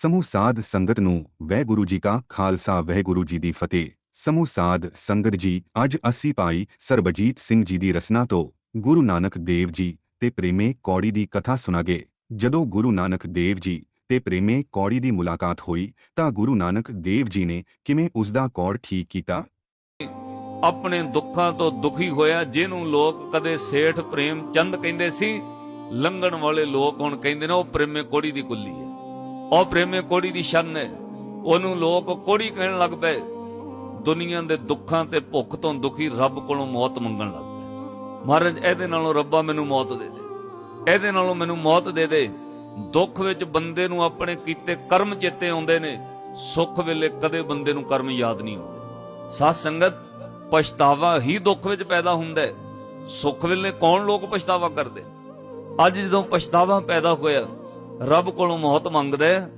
ਸਮੂਹ ਸਾਧ ਸੰਗਤ ਨੂੰ ਵਾਹਿਗੁਰੂ ਜੀ ਕਾ ਖਾਲਸਾ ਵਾਹਿਗੁਰੂ ਜੀ ਦੀ ਫਤਿਹ। ਸਮੂਹ ਸਾਧ ਸੰਗਤ ਜੀ, ਅੱਜ ਅਸੀਂ ਭਾਈ ਸਰਬਜੀਤ ਸਿੰਘ ਜੀ ਦੀ ਰਸਨਾ ਤੋਂ ਗੁਰੂ ਨਾਨਕ ਦੇਵ ਜੀ ਤੇ ਪ੍ਰੇਮੇ ਕੌੜੀ ਦੀ ਕਥਾ ਸੁਣਾਗੇ। ਜਦੋਂ ਗੁਰੂ ਨਾਨਕ ਦੇਵ ਜੀ ਤੇ ਪ੍ਰੇਮੇ ਕੌੜੀ ਦੀ ਮੁਲਾਕਾਤ ਹੋਈ, ਤਾਂ ਗੁਰੂ ਨਾਨਕ ਦੇਵ ਜੀ ਨੇ ਕਿਵੇਂ ਉਸ ਦਾ ਕੌੜ ਠੀਕ ਕੀਤਾ? ਆਪਣੇ ਦੁੱਖਾਂ ਤੋਂ ਦੁਖੀ ਹੋਇਆ ਜਿਹਨੂੰ ਲੋਕ ਕਦੇ ਸੇਠ ਪ੍ਰੇਮ ਚੰਦ ਕਹਿੰਦੇ ਸੀ, ਲੰਘਣ ਵਾਲੇ ਲੋਕ ਹੁਣ ਕਹਿੰਦੇ ਨੇ ਉਹ ਪ੍ਰੇਮੇ ਕੋੜੀ ਦੀ ਕੁੱਲੀ ਹੈ। ਉਹ ਪ੍ਰੇਮੇ ਕੋੜੀ ਦੀ ਸ਼ਨ ਹੈ। ਉਹਨੂੰ ਲੋਕ ਕੋੜੀ ਕਹਿਣ ਲੱਗ ਪਏ। ਦੁਨੀਆ ਦੇ ਦੁੱਖਾਂ ਤੇ ਭੁੱਖ ਤੋਂ ਦੁਖੀ ਰੱਬ ਕੋਲੋਂ ਮੌਤ ਮੰਗਣ ਲੱਗ ਪਏ। ਮਹਾਰਾਜ, ਇਹਦੇ ਨਾਲੋਂ ਰੱਬਾ ਮੈਨੂੰ ਮੌਤ ਦੇ ਦੇ। ਇਹਦੇ ਨਾਲੋਂ ਮੈਨੂੰ ਮੌਤ ਦੇ ਦੇ। ਦੁੱਖ ਵਿੱਚ ਬੰਦੇ ਨੂੰ ਆਪਣੇ ਕੀਤੇ ਕਰਮ ਚੇਤੇ ਆਉਂਦੇ ਨੇ। ਸੁੱਖ ਵੇਲੇ ਕਦੇ ਬੰਦੇ ਨੂੰ ਕਰਮ ਯਾਦ ਨਹੀਂ ਆਉਂਦੇ। ਸਾਧ ਸੰਗਤ, ਪਛਤਾਵਾ ਹੀ ਦੁੱਖ ਵਿੱਚ ਪੈਦਾ ਹੁੰਦਾ ਹੈ। ਸੁੱਖ ਵੇਲੇ ਕੌਣ ਲੋਕ ਪਛਤਾਵਾ ਕਰਦੇ? ਅੱਜ ਜਦੋਂ ਪਛਤਾਵਾ ਪੈਦਾ ਹੋਇਆ ਰੱਬ ਕੋਲੋਂ ਮੌਤ ਮੰਗਦਾ,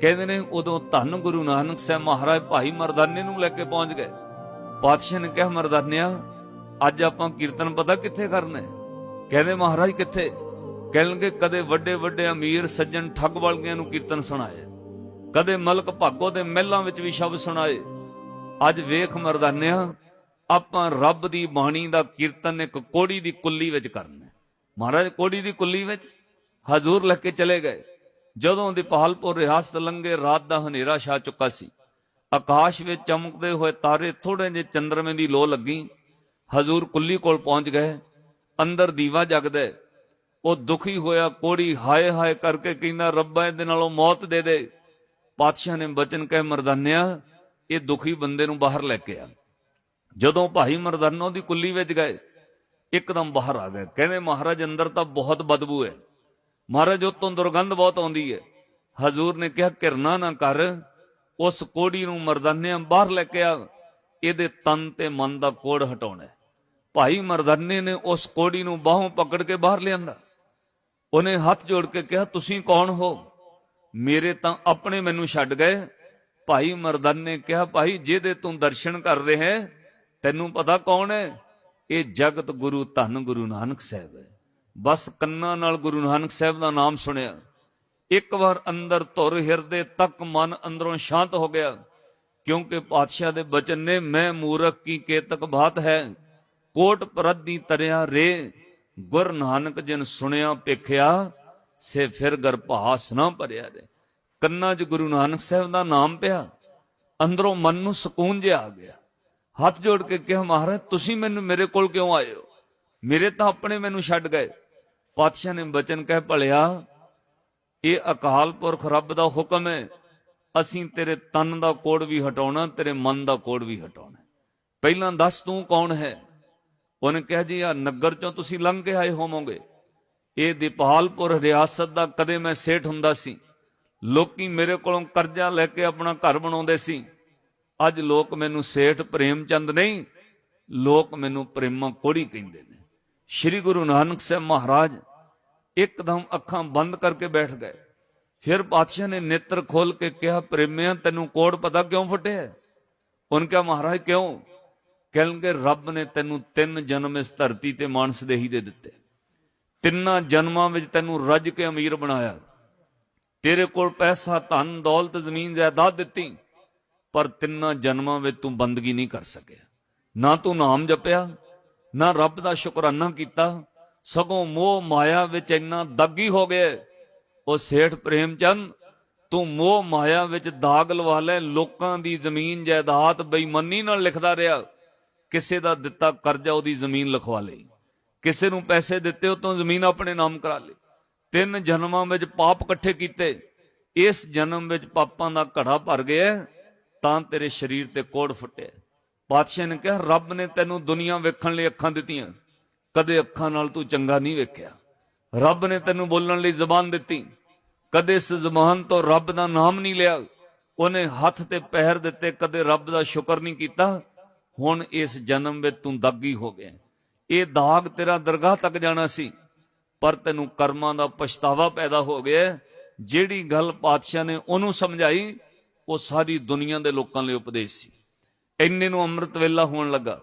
ਕਹਿੰਦੇ ਨੇ ਉਦੋਂ ਧੰਨ ਗੁਰੂ ਨਾਨਕ ਸਾਹਿਬ ਮਹਾਰਾਜ ਭਾਈ ਮਰਦਾਨੇ ਨੂੰ ਲੈ ਕੇ ਪਹੁੰਚ ਗਏ। ਪਾਤਸ਼ਾਹ ਨੇ ਕਿਹਾ, ਮਰਦਾਨਿਆ, ਅੱਜ ਆਪਾਂ ਕੀਰਤਨ ਪਤਾ ਕਿੱਥੇ ਕਰਨਾ? ਹੈ ਕਹਿੰਦੇ, ਮਹਾਰਾਜ ਕਿੱਥੇ? ਕਹਿਣਗੇ, ਕਦੇ ਵੱਡੇ ਵੱਡੇ ਅਮੀਰ ਸੱਜਣ ਠੱਗ ਵਾਲਿਆਂ ਨੂੰ ਕੀਰਤਨ ਸੁਣਾਏ। ਕਦੇ ਮਲਕ ਭਾਗੋ ਦੇ ਮਹਿਲਾਂ ਵਿੱਚ ਵੀ ਸ਼ਬਦ ਸੁਣਾਏ। ਅੱਜ ਵੇਖ ਮਰਦਾਨਿਆ, ਆਪਾਂ ਰੱਬ ਦੀ ਬਾਣੀ ਦਾ ਕੀਰਤਨ ਇੱਕ ਕੋੜੀ ਦੀ ਕੁੱਲੀ ਵਿੱਚ ਕਰਨਾ ਮਹਾਰਾਜ, ਕੋੜੀ ਦੀ ਕੁੱਲੀ ਵਿੱਚ? ਹਜ਼ੂਰ ਲੈ ਕੇ ਚਲੇ ਗਏ। ਜਦੋਂ ਦੀ ਪਹਾਲਪੁਰ ਰਿਆਸਤ ਲੰਘੇ, ਰਾਤ ਦਾ ਹਨੇਰਾ ਛਾ ਚੁੱਕਾ ਸੀ। ਆਕਾਸ਼ ਵਿੱਚ ਚਮਕਦੇ ਹੋਏ ਤਾਰੇ ਥੋੜੇ ਜਿਹੇ ਚੰਦਰਮੇ ਦੀ ਲੋ ਲੱਗੀ। ਹਜ਼ੂਰ ਕੁੱਲੀ ਕੋਲ ਪਹੁੰਚ ਗਏ। ਅੰਦਰ ਦੀਵਾ ਜਗਦਾ। ਉਹ ਦੁਖੀ ਹੋਇਆ ਕੋੜੀ ਹਾਏ ਹਾਏ ਕਰਕੇ ਕਹਿੰਦਾ, ਰੱਬਾ, ਇਹਦੇ ਨਾਲੋਂ ਮੌਤ ਦੇ ਦੇ। ਪਾਤਸ਼ਾਹ ਨੇ ਬਚਨ ਕਹਿ, ਮਰਦਾਨਿਆ, ਇਹ ਦੁਖੀ ਬੰਦੇ ਨੂੰ ਬਾਹਰ ਲੈ ਕੇ ਆ। ਜਦੋਂ ਭਾਈ ਮਰਦਾਨੋ ਦੀ ਕੁੱਲੀ ਵਿੱਚ ਗਏ, ਇੱਕਦਮ ਬਾਹਰ ਆ ਗਏ। ਕਹਿੰਦੇ, ਮਹਾਰਾਜ, ਅੰਦਰ ਤਾਂ ਬਹੁਤ ਬਦਬੂ ਹੈ। ਮਹਾਰਾਜ, ਉਤੋਂ ਦੁਰਗੰਧ ਬਹੁਤ ਆਉਂਦੀ ਹੈ। ਹਜ਼ੂਰ ਨੇ ਕਿਹਾ ਕਿਰਨਾ ਨਾ ਕਰ। ਉਸ ਕੋੜੀ ਨੂੰ ਮਰਦਾਨੇ ਬਾਹਰ ਲੈ ਕੇ ਆ। ਇਹਦੇ ਤਨ ਤੇ ਮਨ ਦਾ ਕੋੜ ਹਟਾਉਣਾ ਭਾਈ ਮਰਦਾਨੇ ਨੇ ਉਸ ਕੋੜੀ ਨੂੰ ਬਾਹੋਂ ਪਕੜ ਕੇ ਬਾਹਰ ਲਿਆਂਦਾ। ਉਹਨੇ ਹੱਥ ਜੋੜ ਕੇ ਕਿਹਾ, ਤੁਸੀਂ ਕੌਣ ਹੋ? ਮੇਰੇ ਤਾਂ ਆਪਣੇ ਮੈਨੂੰ ਛੱਡ ਗਏ। ਭਾਈ ਮਰਦਾਨੇ ਕਿਹਾ, ਭਾਈ, ਜਿਹਦੇ ਤੂੰ ਦਰਸ਼ਨ ਕਰ ਰਿਹਾ ਹੈ, ਤੈਨੂੰ ਪਤਾ ਕੌਣ ਹੈ? ਇਹ ਜਗਤ ਗੁਰੂ ਧੰਨ ਗੁਰੂ ਨਾਨਕ ਸਾਹਿਬ ਹੈ। ਬਸ ਕੰਨਾਂ ਨਾਲ ਗੁਰੂ ਨਾਨਕ ਸਾਹਿਬ ਦਾ ਨਾਮ ਸੁਣਿਆ। ਇੱਕ ਵਾਰ ਅੰਦਰ ਧੁਰ ਹਿਰਦੇ ਤੱਕ ਮਨ ਅੰਦਰੋਂ ਸ਼ਾਂਤ ਹੋ ਗਿਆ, ਕਿਉਂਕਿ ਪਾਤਸ਼ਾਹ ਦੇ ਬਚਨ ਨੇ, ਮੈਂ ਮੂਰਖ ਕੀ ਕੇਤਕ ਬਾਤ ਹੈ, ਕੋਟ ਪ੍ਰਦੀ ਤਰਿਆ ਰੇ, ਗੁਰ ਨਾਨਕ ਜਿਨ ਸੁਣਿਆ ਪੇਖਿਆ ਸੇ ਫਿਰ ਗਰਭਾਸ ਨਾ ਭਰਿਆ ਦੇ ਕੰਨਾਂ 'ਚ ਗੁਰੂ ਨਾਨਕ ਸਾਹਿਬ ਦਾ ਨਾਮ ਪਿਆ, ਅੰਦਰੋਂ ਮਨ ਨੂੰ ਸਕੂਨ ਜਿਹਾ ਆ ਗਿਆ। ਹੱਥ ਜੋੜ ਕੇ ਕਿਹਾ, ਮਹਾਰਾਜ, ਤੁਸੀਂ ਮੈਨੂੰ ਮੇਰੇ ਕੋਲ ਕਿਉਂ ਆਏ ਹੋ? ਮੇਰੇ ਤਾਂ ਆਪਣੇ ਮੈਨੂੰ ਛੱਡ ਗਏ। ਪਾਤਸ਼ਾਹ ਨੇ ਬਚਨ ਕਹਿ ਭਲਿਆ, ਇਹ ਅਕਾਲ ਪੁਰਖ ਰੱਬ ਦਾ ਹੁਕਮ ਹੈ। ਅਸੀਂ ਤੇਰੇ ਤਨ ਦਾ ਕੋੜ ਵੀ ਹਟਾਉਣਾ, ਤੇਰੇ ਮਨ ਦਾ ਕੋੜ ਵੀ ਹਟਾਉਣਾ। ਪਹਿਲਾਂ ਦੱਸ ਤੂੰ ਕੌਣ ਹੈ? ਉਹਨੇ ਕਿਹਾ, ਜੀ ਆ ਨਗਰ ਚੋਂ ਤੁਸੀਂ ਲੰਘ ਕੇ ਆਏ ਹੋਵੋਗੇ। ਇਹ ਦੀਪਾਲਪੁਰ ਰਿਆਸਤ ਦਾ ਕਦੇ ਮੈਂ ਸੇਠ ਹੁੰਦਾ ਸੀ। ਲੋਕੀ ਮੇਰੇ ਕੋਲੋਂ ਕਰਜ਼ਾ ਲੈ ਕੇ ਆਪਣਾ ਘਰ ਬਣਾਉਂਦੇ ਸੀ। ਅੱਜ ਲੋਕ ਮੈਨੂੰ ਸੇਠ ਪ੍ਰੇਮ ਚੰਦ ਨਹੀਂ, ਲੋਕ ਮੈਨੂੰ ਪ੍ਰੇਮਾ ਕੋੜੀ ਕਹਿੰਦੇ ਨੇ। ਸ੍ਰੀ ਗੁਰੂ ਨਾਨਕ ਸਾਹਿਬ ਮਹਾਰਾਜ ਇੱਕਦਮ ਅੱਖਾਂ ਬੰਦ ਕਰਕੇ ਬੈਠ ਗਏ। ਫਿਰ ਪਾਤਸ਼ਾਹ ਨੇ ਨੇਤਰ ਖੋਲ ਕੇ ਕਿਹਾ, ਪ੍ਰੇਮਿਆ, ਤੈਨੂੰ ਕੋੜ ਪਤਾ ਕਿਉਂ ਫਟਿਆ? ਉਹਨ ਕਿਹਾ, ਮਹਾਰਾਜ, ਕਿਉਂ? ਕਹਿਣਗੇ, ਰੱਬ ਨੇ ਤੈਨੂੰ ਤਿੰਨ ਜਨਮ ਇਸ ਧਰਤੀ ਤੇ ਮਾਨਸ ਦੇਹੀ ਦੇ ਦਿੱਤੇ। ਤਿੰਨਾਂ ਜਨਮਾਂ ਵਿੱਚ ਤੈਨੂੰ ਰੱਜ ਕੇ ਅਮੀਰ ਬਣਾਇਆ। ਤੇਰੇ ਕੋਲ ਪੈਸਾ, ਧਨ, ਦੌਲਤ, ਜ਼ਮੀਨ, ਜਾਇਦਾਦ ਦਿੱਤੀ, ਪਰ ਤਿੰਨਾਂ ਜਨਮਾਂ ਵਿੱਚ ਤੂੰ ਬੰਦਗੀ ਨਹੀਂ ਕਰ ਸਕਿਆ। ਨਾ ਤੂੰ ਨਾਮ ਜਪਿਆ ਨਾ ਰੱਬ ਦਾ ਸ਼ੁਕਰਾਨਾ ਕੀਤਾ, ਸਗੋਂ ਮੋਹ ਮਾਇਆ ਵਿੱਚ ਇੰਨਾ ਦਾਗੀ ਹੋ ਗਏ। ਉਹ ਸੇਠ ਪ੍ਰੇਮ ਚੰਦ ਤੂੰ ਮੋਹ ਮਾਇਆ ਵਿੱਚ ਦਾਗ ਲਵਾ ਲੈ, ਲੋਕਾਂ ਦੀ ਜ਼ਮੀਨ ਜਾਇਦਾਦ ਬੇਈਮਾਨੀ ਨਾਲ ਲਿਖਦਾ ਰਿਹਾ। ਕਿਸੇ ਦਾ ਦਿੱਤਾ ਕਰਜ਼ਾ ਉਹਦੀ ਜ਼ਮੀਨ ਲਿਖਵਾ ਲਈ। ਕਿਸੇ ਨੂੰ ਪੈਸੇ ਦਿੱਤੇ, ਉਹ ਤੋਂ ਜ਼ਮੀਨ ਆਪਣੇ ਨਾਮ ਕਰਾ ਲਈ। ਤਿੰਨ ਜਨਮਾਂ ਵਿੱਚ ਪਾਪ ਇਕੱਠੇ ਕੀਤੇ। ਇਸ ਜਨਮ ਵਿੱਚ ਪਾਪਾਂ ਦਾ ਘੜਾ ਭਰ ਗਿਆ, ਤਾਂ ਤੇਰੇ ਸਰੀਰ ਤੇ ਕੋੜ ਫੁੱਟਿਆ। ਪਾਤਸ਼ਾਹ ਨੇ ਕਿਹਾ, ਰੱਬ ਨੇ ਤੈਨੂੰ ਦੁਨੀਆ ਵੇਖਣ ਲਈ ਅੱਖਾਂ ਦਿੱਤੀਆਂ। ਕਦੇ ਅੱਖਾਂ ਨਾਲ ਤੂੰ ਚੰਗਾ ਨਹੀਂ ਵੇਖਿਆ। ਰੱਬ ਨੇ ਤੈਨੂੰ ਬੋਲਣ ਲਈ ਜ਼ਬਾਨ ਦਿੱਤੀ। ਕਦੇ ਇਸ ਜ਼ਬਾਨ ਤੋਂ ਰੱਬ ਦਾ ਨਾਮ ਨਹੀਂ ਲਿਆ। ਉਹਨੇ ਹੱਥ ਤੇ ਪੈਰ ਦਿੱਤੇ, ਕਦੇ ਰੱਬ ਦਾ ਸ਼ੁਕਰ ਨਹੀਂ ਕੀਤਾ। ਹੁਣ ਇਸ ਜਨਮ ਵਿੱਚ ਤੂੰ ਦਾਗੀ ਹੋ ਗਿਆ। ਇਹ ਦਾਗ ਤੇਰਾ ਦਰਗਾਹ ਤੱਕ ਜਾਣਾ ਸੀ। ਪਰ ਤੈਨੂੰ ਕਰਮਾਂ ਦਾ ਪਛਤਾਵਾ ਪੈਦਾ ਹੋ ਗਿਆ। ਜਿਹੜੀ ਗੱਲ ਪਾਤਸ਼ਾਹ ਨੇ ਉਹਨੂੰ ਸਮਝਾਈ, ਉਹ ਸਾਰੀ ਦੁਨੀਆ ਦੇ ਲੋਕਾਂ ਲਈ ਉਪਦੇਸ਼ ਸੀ। ਇੰਨੇ ਨੂੰ ਅੰਮ੍ਰਿਤ ਵੇਲਾ ਹੋਣ ਲੱਗਾ।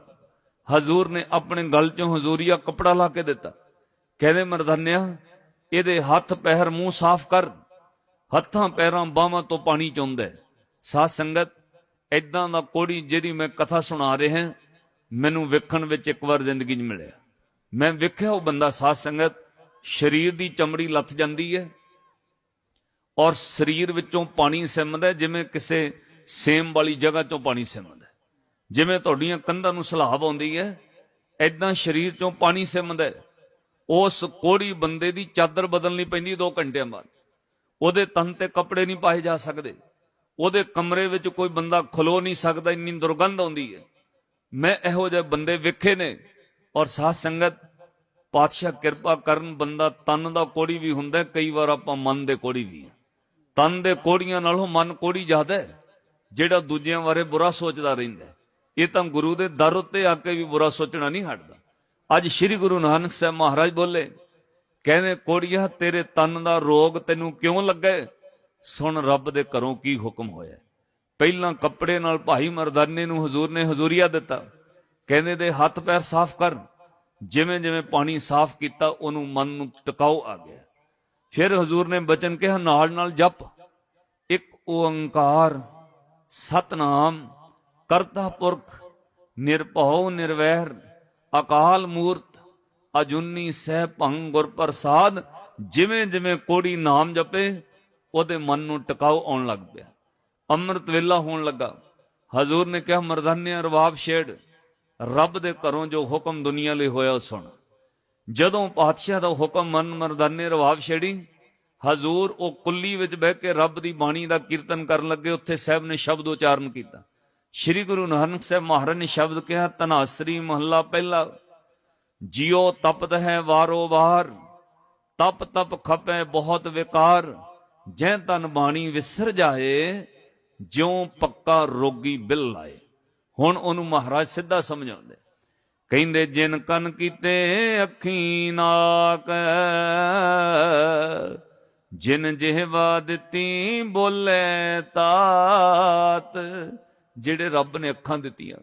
ਹਜ਼ੂਰ ਨੇ ਆਪਣੇ ਗਲ ਚੋਂ ਹਜ਼ੂਰੀਆ ਕਪੜਾ ਲਾ ਕੇ ਦਿੱਤਾ। ਕਹਿੰਦੇ, ਮਰਦਾਨਿਆ, ਇਹਦੇ ਹੱਥ ਪੈਰ ਮੂੰਹ ਸਾਫ਼ ਕਰ। ਹੱਥਾਂ ਪੈਰਾਂ ਬਾਹਾਂ ਤੋਂ ਪਾਣੀ ਚੁੰਦਾ ਹੈ। ਸਾਧ ਸੰਗਤ ਐਦਾਂ ਦਾ ਕੋੜੀ ਜਿਹਦੀ ਮੈਂ ਕਥਾ ਸੁਣਾ ਰਿਹਾ ਮੈਨੂੰ ਵੇਖਣ ਵਿੱਚ ਇੱਕ ਵਾਰ ਜ਼ਿੰਦਗੀ 'ਚ ਮਿਲਿਆ। ਮੈਂ ਵੇਖਿਆ ਉਹ ਬੰਦਾ, ਸਾਧ ਸੰਗਤ, ਸਰੀਰ ਦੀ ਚਮੜੀ ਲੱਥ ਜਾਂਦੀ ਹੈ ਔਰ ਸਰੀਰ ਵਿੱਚੋਂ ਪਾਣੀ ਸਿਮਦਾ ਜਿਵੇਂ ਕਿਸੇ ਸੇਮ ਵਾਲੀ ਜਗ੍ਹਾ ਤੋਂ ਪਾਣੀ ਸਿਮਦਾ ਜਿਵੇਂ ਤੁਹਾਡੀਆਂ ਕੰਧਾਂ ਨੂੰ ਸਲਾਬ ਆਉਂਦੀ ਹੈ ਐਦਾਂ ਸਰੀਰ ਚੋਂ ਪਾਣੀ ਸਿਮਦਾ ਉਸ ਕੋੜੀ ਬੰਦੇ ਦੀ ਚਾਦਰ ਬਦਲਣੀ ਪੈਂਦੀ 2 ਘੰਟਿਆਂ ਬਾਅਦ। ਉਹਦੇ ਤਨ ਤੇ ਕੱਪੜੇ ਨਹੀਂ ਪਾਏ ਜਾ ਸਕਦੇ। ਉਹਦੇ ਕਮਰੇ ਵਿੱਚ ਕੋਈ ਬੰਦਾ ਖਲੋ ਨਹੀਂ ਸਕਦਾ, ਇੰਨੀ ਦੁਰਗੰਧ ਆਉਂਦੀ ਹੈ। ਮੈਂ ਇਹੋ ਜਿਹੇ ਬੰਦੇ ਵੇਖੇ ਨੇ ਔਰ ਸਾਧ ਸੰਗਤ, ਪਾਤਸ਼ਾਹ ਕਿਰਪਾ ਕਰਨ ਬੰਦਾ ਤਨ ਦਾ ਕੋੜੀ ਵੀ ਹੁੰਦਾ ਕਈ ਵਾਰ ਆਪਾਂ ਮਨ ਦੇ ਕੋੜੀ ਵੀ ਤਨ ਦੇ ਕੋੜੀਆਂ ਨਾਲੋਂ ਮਨ ਕੋੜੀ ਜ਼ਿਆਦਾ ਹੈ, ਜਿਹੜਾ ਦੂਜਿਆਂ ਬਾਰੇ ਬੁਰਾ ਸੋਚਦਾ ਰਹਿੰਦਾ ਇਹ ਤਾਂ ਗੁਰੂ ਦੇ ਦਰ ਉੱਤੇ ਆ ਕੇ ਵੀ ਬੁਰਾ ਸੋਚਣਾ ਨਹੀਂ ਹਟਦਾ। ਅੱਜ ਸ੍ਰੀ ਗੁਰੂ ਨਾਨਕ ਸਾਹਿਬ ਮਹਾਰਾਜ ਬੋਲੇ, ਕਹਿੰਦੇ, ਕੋੜੀਆ, ਤੇਰੇ ਤਨ ਦਾ ਰੋਗ ਤੈਨੂੰ ਕਿਉਂ ਲੱਗੇ? ਸੁਣ, ਰੱਬ ਦੇ ਘਰੋਂ ਕੀ ਹੁਕਮ ਹੋਇਆ? ਪਹਿਲਾਂ ਕੱਪੜੇ ਨਾਲ ਭਾਈ ਮਰਦਾਨੇ ਨੂੰ ਹਜ਼ੂਰ ਨੇ ਹਜ਼ੂਰੀਆ ਦਿੱਤਾ। ਕਹਿੰਦੇ, ਦੇ ਹੱਥ ਪੈਰ ਸਾਫ਼ ਕਰ। ਜਿਵੇਂ ਜਿਵੇਂ ਪਾਣੀ ਸਾਫ਼ ਕੀਤਾ, ਉਹਨੂੰ ਮਨ ਨੂੰ ਟਿਕਾਓ ਆ ਗਿਆ। ਫਿਰ ਹਜ਼ੂਰ ਨੇ ਬਚਨ ਕਿਹਾ ਨਾਲ ਨਾਲ ਜਪ। ਇੱਕ ਓੰਕਾਰ, ਸਤਨਾਮ ਕਰਤਾ ਪੁਰਖ, ਨਿਰਭਉ ਨਿਰਵੈਰ, ਅਕਾਲ ਮੂਰਤ, ਅਜੁਨੀ ਸਹਿ ਭੰਗ ਗੁਰ ਪ੍ਰਸਾਦ, ਜਿਵੇਂ ਜਿਵੇਂ ਕੋੜੀ ਨਾਮ ਜਪੇ, ਉਹਦੇ ਮਨ ਨੂੰ ਟਿਕਾਓ ਆਉਣ ਲੱਗ ਪਿਆ। ਅੰਮ੍ਰਿਤ ਵੇਲਾ ਹੋਣ ਲੱਗਾ। ਹਜ਼ੂਰ ਨੇ ਕਿਹਾ, ਮਰਦਾਨਿਆ ਰਵਾਬ ਛੇੜ, ਰੱਬ ਦੇ ਘਰੋਂ ਜੋ ਹੁਕਮ ਦੁਨੀਆ ਲਈ ਹੋਇਆ ਉਹ ਸੁਣ। ਜਦੋਂ ਪਾਤਸ਼ਾਹ ਦਾ ਹੁਕਮ ਮਨ ਮਰਦਾਨੇ ਰਵਾਬ ਛੇੜੀ, ਹਜ਼ੂਰ ਉਹ ਕੁੱਲੀ ਵਿੱਚ ਬਹਿ ਕੇ ਰੱਬ ਦੀ ਬਾਣੀ ਦਾ ਕੀਰਤਨ ਕਰਨ ਲੱਗੇ, ਉੱਥੇ ਸਾਹਿਬ ਨੇ ਸ਼ਬਦ ਉਚਾਰਨ ਕੀਤਾ। ਸ੍ਰੀ ਗੁਰੂ ਨਾਨਕ ਸਾਹਿਬ ਮਹਾਰਾਜ ਨੇ ਸ਼ਬਦ ਕਿਹਾ ਤਨਾਸਰੀ ਮਹੱਲਾ ਪਹਿਲਾ, ਜਿਉ ਤਪਤ ਹੈ ਵਾਰੋ ਵਾਰ, ਤਪ ਤਪ ਖਪੈ ਬਹੁਤ ਵਿਕਾਰ, ਜੈ ਤਨ ਬਾਣੀ ਵਿਸਰ ਜਾਏ, ਜਿਉ ਪੱਕਾ ਰੋਗੀ ਬਿਲ ਲਾਏ। ਹੁਣ ਉਹਨੂੰ ਮਹਾਰਾਜ ਸਿੱਧਾ ਸਮਝਾਉਂਦੇ, ਕਹਿੰਦੇ, ਜਿਨ ਕਨ ਕੀਤੇ ਅੱਖੀ ਨਾਕ ਜਿਨ ਜਿਹਵਾ ਦਿੱਤੀ ਬੋਲੇ ਤਾਤ ਜਿਹੜੇ ਰੱਬ ਨੇ ਅੱਖਾਂ ਦਿੱਤੀਆਂ,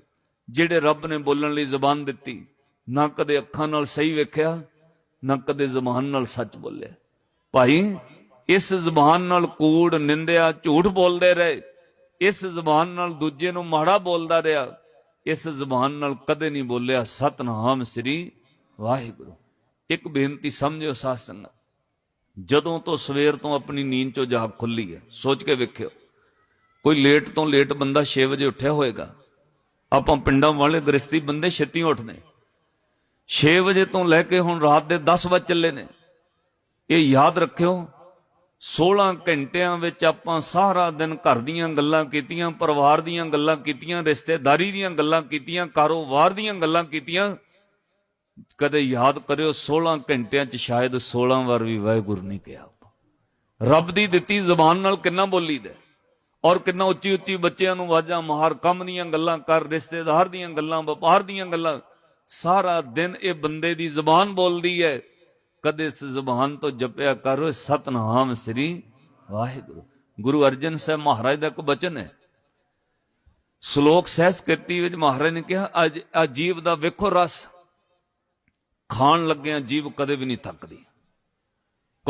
ਜਿਹੜੇ ਰੱਬ ਨੇ ਬੋਲਣ ਲਈ ਜ਼ਬਾਨ ਦਿੱਤੀ, ਨਾ ਕਦੇ ਅੱਖਾਂ ਨਾਲ ਸਹੀ ਵੇਖਿਆ, ਨਾ ਕਦੇ ਜ਼ਬਾਨ ਨਾਲ ਸੱਚ ਬੋਲਿਆ। ਭਾਈ, ਇਸ ਜ਼ਬਾਨ ਨਾਲ ਕੂੜ, ਨਿੰਦਿਆ, ਝੂਠ ਬੋਲਦੇ ਰਹੇ। ਇਸ ਜ਼ਬਾਨ ਨਾਲ ਦੂਜੇ ਨੂੰ ਮਾੜਾ ਬੋਲਦਾ ਰਿਹਾ। ਇਸ ਜ਼ਬਾਨ ਨਾਲ ਕਦੇ ਨਹੀਂ ਬੋਲਿਆ, ਸਤਨਾਮ ਸ੍ਰੀ ਵਾਹਿਗੁਰੂ। ਇੱਕ ਬੇਨਤੀ ਸਮਝਿਓ ਸਾਧ ਸੰਗਤ, ਜਦੋਂ ਤੋਂ ਸਵੇਰ ਤੋਂ ਆਪਣੀ ਨੀਂਦ ਚੋਂ ਜਾਗ ਖੁੱਲੀ ਹੈ, ਸੋਚ ਕੇ ਵੇਖਿਓ। ਕੋਈ ਲੇਟ ਤੋਂ ਲੇਟ ਬੰਦਾ 6 ਵਜੇ ਉੱਠਿਆ ਹੋਏਗਾ। ਆਪਾਂ ਪਿੰਡਾਂ ਵਾਲੇ ਗ੍ਰਸਤੀ ਬੰਦੇ ਛੇਤੀ ਉੱਠਦੇ। 6 ਵਜੇ ਤੋਂ ਲੈ ਕੇ ਹੁਣ ਰਾਤ ਦੇ 10 ਵਜੇ ਚੱਲੇ ਨੇ। ਇਹ ਯਾਦ ਰੱਖਿਓ 16 ਘੰਟਿਆਂ ਵਿੱਚ ਆਪਾਂ ਸਾਰਾ ਦਿਨ ਘਰ ਦੀਆਂ ਗੱਲਾਂ ਕੀਤੀਆਂ, ਪਰਿਵਾਰ ਦੀਆਂ ਗੱਲਾਂ ਕੀਤੀਆਂ, ਰਿਸ਼ਤੇਦਾਰੀ ਦੀਆਂ ਗੱਲਾਂ ਕੀਤੀਆਂ, ਕਾਰੋਬਾਰ ਦੀਆਂ ਗੱਲਾਂ ਕੀਤੀਆਂ। ਕਦੇ ਯਾਦ ਕਰਿਓ 16 ਘੰਟਿਆਂ 'ਚ ਸ਼ਾਇਦ 16 ਵਾਰ ਵੀ ਵਾਹਿਗੁਰੂ ਨੇ ਕਿਹਾ। ਰੱਬ ਦੀ ਦਿੱਤੀ ਜ਼ੁਬਾਨ ਨਾਲ ਕਿੰਨਾ ਬੋਲੀਦਾ। ਔਰ ਕਿੰਨਾ ਉੱਚੀ ਉੱਚੀ ਬੱਚਿਆਂ ਨੂੰ ਵਾਜਾਂ ਮਾਰ, ਕੰਮ ਦੀਆਂ ਗੱਲਾਂ ਕਰ, ਰਿਸ਼ਤੇਦਾਰ ਦੀਆਂ ਗੱਲਾਂ, ਵਪਾਰ ਦੀਆਂ ਗੱਲਾਂ, ਸਾਰਾ ਦਿਨ ਇਹ ਬੰਦੇ ਦੀ ਜ਼ੁਬਾਨ ਬੋਲਦੀ ਹੈ। ਕਦੇ ਇਸ ਜ਼ੁਬਾਨ ਤੋਂ ਜਪਿਆ ਕਰੋ ਸਤਨਾਮ ਸ੍ਰੀ ਵਾਹਿਗੁਰੂ। ਗੁਰੂ ਅਰਜਨ ਸਾਹਿਬ ਮਹਾਰਾਜ ਦਾ ਇੱਕ ਬਚਨ ਹੈ? ਸ਼ਲੋਕ ਸਹਿਸ ਕਰਤੀ ਵਿੱਚ ਮਹਾਰਾਜ ਨੇ ਕਿਹਾ, ਅਜ ਅਜੀਬ ਦਾ ਵੇਖੋ ਰਸ। ਖਾਣ ਲੱਗਿਆਂ ਜੀਵ ਕਦੇ ਵੀ ਨਹੀਂ ਥੱਕਦੀ।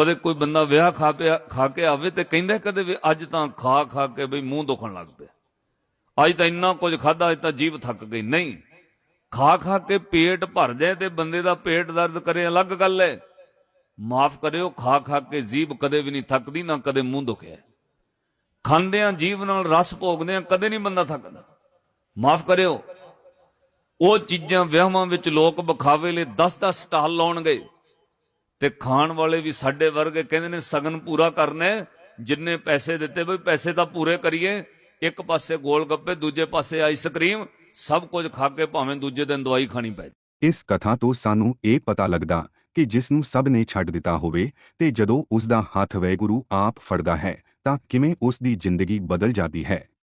ਕਦੇ ਕੋਈ ਬੰਦਾ ਵਿਆਹ ਖਾ ਪਿਆ, ਖਾ ਕੇ ਆਵੇ ਤੇ ਕਹਿੰਦਾ ਕਦੇ ਵੀ ਅੱਜ ਤਾਂ ਖਾ ਖਾ ਕੇ ਬਈ ਮੂੰਹ ਦੁਖਣ ਲੱਗ ਪਿਆ। ਅੱਜ ਤਾਂ ਇੰਨਾ ਕੁਝ ਖਾਦਾ ਅੱਜ ਤਾਂ ਜੀਭ ਥੱਕ ਗਈ। ਨਹੀਂ। ਖਾ ਖਾ ਕੇ ਪੇਟ ਭਰ ਜਾਏ ਤੇ ਬੰਦੇ ਦਾ ਪੇਟ ਦਰਦ ਕਰੇ, ਅਲੱਗ ਗੱਲ ਹੈ। ਮਾਫ ਕਰਿਓ, ਖਾ ਖਾ ਕੇ ਜੀਭ ਕਦੇ ਵੀ ਨਹੀਂ ਥੱਕਦੀ, ਨਾ ਕਦੇ ਮੂੰਹ ਦੁਖਿਆ। ਖਾਂਦਿਆਂ ਜੀਵ ਨਾਲ ਰਸ ਭੋਗਦਿਆਂ ਕਦੇ ਨਹੀਂ ਬੰਦਾ ਥੱਕਦਾ। ਮਾਫ ਕਰਿਓ। ਉਹ ਚੀਜ਼ਾਂ ਵਿਆਹਾਂ ਵਿੱਚ ਲੋਕ ਵਿਖਾਵੇ ਲਈ 10-10 ਸਟਾਲ ਲਾਉਣਗੇ। ਤੇ ਖਾਣ ਵਾਲੇ ਵੀ ਸਾਡੇ ਵਰਗੇ ਕਹਿੰਦੇ ਨੇ ਸਗਨ ਪੂਰਾ ਕਰਨਾ ਜਿੰਨੇ ਪੈਸੇ ਦਿੱਤੇ ਬਈ ਪੈਸੇ ਤਾਂ ਪੂਰੇ ਕਰੀਏ, ਇੱਕ ਪਾਸੇ ਗੋਲ ਗੱਪੇ, ਦੂਜੇ ਪਾਸੇ ਆਈਸਕ੍ਰੀਮ ਸਭ ਕੁਝ ਖਾ ਕੇ ਭਾਵੇਂ ਦੂਜੇ ਦਿਨ ਦਵਾਈ ਖਾਣੀ ਪੈ ਇਸ ਕਥਾ ਤੋਂ ਸਾਨੂੰ ਇਹ ਪਤਾ ਲੱਗਦਾ ਕਿ ਜਿਸ ਨੂੰ ਸਭ ਨੇ ਛੱਡ ਦਿੱਤਾ ਹੋਵੇ ਤੇ ਜਦੋਂ ਉਸ ਦਾ ਹੱਥ ਵੈਗੁਰੂ ਆਪ ਫੜਦਾ ਹੈ, ਤਾਂ ਕਿਵੇਂ ਉਸ ਦੀ ਜ਼ਿੰਦਗੀ ਬਦਲ ਜਾਂਦੀ ਹੈ?